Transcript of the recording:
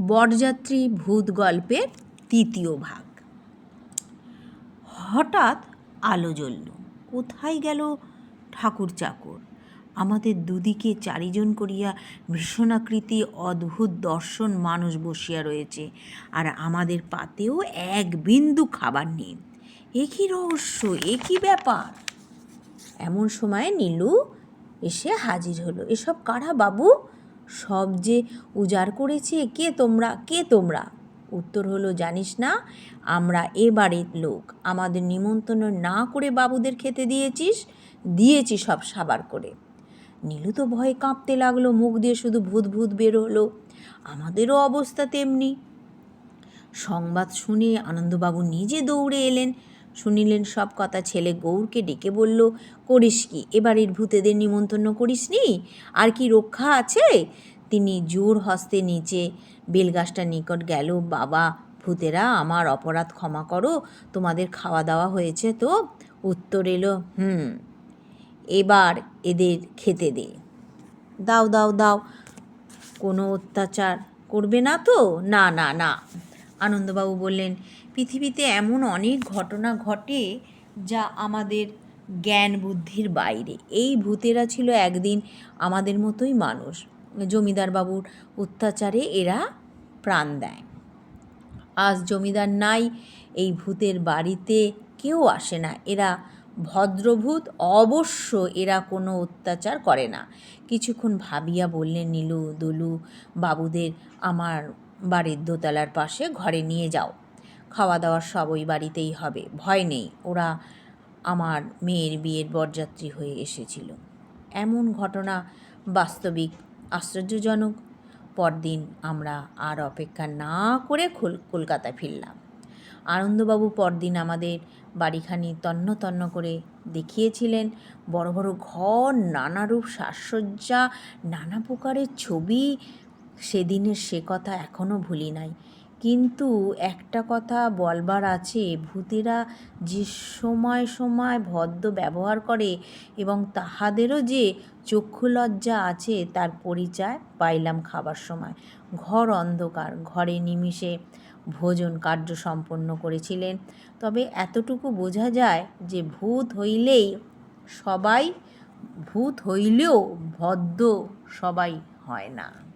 বরযাত্রী ভূত গল্পের তৃতীয় ভাগ। হঠাৎ আলো জ্বলল। কোথায় গেল ঠাকুর চাকর? আমাদের দুদিকে চারিজন করিয়া ভীষণাকৃতি অদ্ভুত দর্শন মানুষ বসিয়া রয়েছে, আর আমাদের পাতেও এক বিন্দু খাবার নেই। এ রহস্য? এ ব্যাপার? এমন সময় নীলু এসে হাজির হলো। এসব কারা বাবু? সব যে উজাড় করেছে, কে তোমরা কে তোমরা? উত্তর হলো, জানিস না, আমরা এ বাড়ির লোক। আমাদের নিমন্ত্রণ না করে বাবুদের খেতে দিয়েছিস, দিয়েছি সব সাবার করে। নীলু তো ভয়ে কাঁপতে লাগল, মুখ দিয়ে শুধু ভূত ভূত বের হলো। আমাদেরও অবস্থা তেমনি। সংবাদ শুনে আনন্দবাবু নিজে দৌড়ে এলেন। শুনিলেন সব কথা। ছেলে গৌরকে ডেকে বলল, করিস কি? এবারের ভূতেদের নিমন্ত্রণ করিসনি আর কি রক্ষা আছে? তিনি জোর হস্তে নিচে, বেলগাছটার নিকট গেল। বাবা, ভূতেরা, আমার অপরাধ ক্ষমা করো। তোমাদের খাওয়া দাওয়া হয়েছে তো? উত্তর এলো, হুম, এবার এদের খেতে দে। দাও দাও দাও। কোনো অত্যাচার করবে না তো? না না না। আনন্দবাবু বললেন, পৃথিবীতে এমন অনেক ঘটনা ঘটে যা আমাদের জ্ঞান বুদ্ধির বাইরে। এই ভূতেরা ছিল একদিন আমাদের মতোই মানুষ। জমিদার বাবুর অত্যাচারে এরা প্রাণ দেয়। আজ জমিদার নাই, এই ভূতের বাড়িতে কেউ আসে না। এরা ভদ্রভূত, অবশ্য এরা কোনো অত্যাচার করে না। কিছুক্ষণ ভাবিয়া বললেন নীলু দুলু বাবুদের, আমার বাড়ির দোতলার পাশে ঘরে নিয়ে যাও। খাওয়া দাওয়া সব ওই বাড়িতেই হবে। ভয় নেই, ওরা আমার মেয়ের বিয়ের বরযাত্রী হয়ে এসেছিল। এমন ঘটনা বাস্তবিক, আশ্চর্যজনক। পরদিন আমরা আর অপেক্ষা না করে কলকাতা ফিরলাম। আনন্দবাবু পরদিন আমাদের বাড়িখানি তন্ন তন্ন করে দেখিয়েছিলেন। বড় বড় ঘর, নানারূপ সাজসজ্জা, নানা প্রকারের ছবি সেদিনের সে কথা এখনও ভুলি নাই। কিন্তু একটা কথা বলবার আছে, ভূতেরা যে সময় সময় ভদ্র ব্যবহার করে এবং তাহাদেরও যে চক্ষু লজ্জা আছে, তার পরিচয় পাইলাম খাবার সময়। ঘর অন্ধকার, ঘরে নিমিষে ভোজন কার্য সম্পন্ন করেছিলেন। তবে এতটুকু বোঝা যায় যে ভূত হইলেই সবাই, ভূত হইলেও ভদ্র সবাই হয় না।